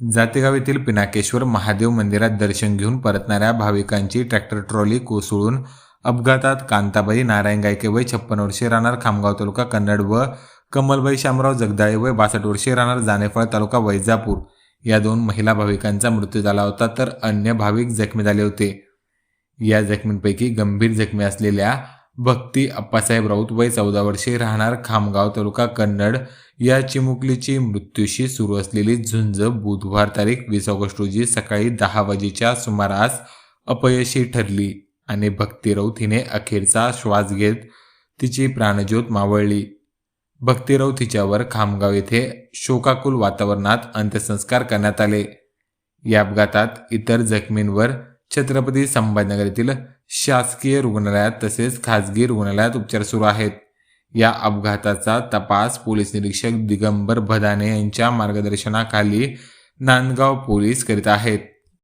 जातेगाव येथील पिनाकेश्वर महादेव मंदिरात दर्शन घेऊन परतणाऱ्या भाविकांची ट्रॅक्टर ट्रॉली कोसळून अपघातात कांताबाई नारायण गायके वय छप्पन वर्षे राहणार खामगाव तालुका कन्नड व कमलबाई शामराव जगदाळे वय बासष्ट वर्षे राहणार जानेफळ तालुका वैजापूर. या दोन महिला भाविकांचा मृत्यू झाला होता तर अन्य भाविक जखमी झाले होते. या जखमींपैकी गंभीर जखमी असलेल्या भक्ती अप्पासाहेब राऊत वय चौदा वर्षे राहणार खामगाव तालुका कन्नड या चिमुकलीची मृत्यूशी सुरू असलेली झुंज बुधवार तारीख वीस ऑगस्ट रोजी सकाळी दहा वाजेच्या सुमारास अपयशी ठरली आणि भक्ती राऊत हिने अखेरचा श्वास घेत तिची प्राणज्योत मावळली. भक्ती राऊत हिच्यावर खामगाव येथे शोकाकुल वातावरणात अंत्यसंस्कार करण्यात आले. या अपघातात इतर जखमींवर छत्रपती संभाजीनगर येथील शासकीय रुग्णालयात तसेच खाजगी रुग्णालयात उपचार सुरू आहेत. या अपघाताचा तपास पोलीस निरीक्षक दिगंबर भदाने यांच्या मार्गदर्शनाखाली नांदगाव पोलीस करीत आहेत.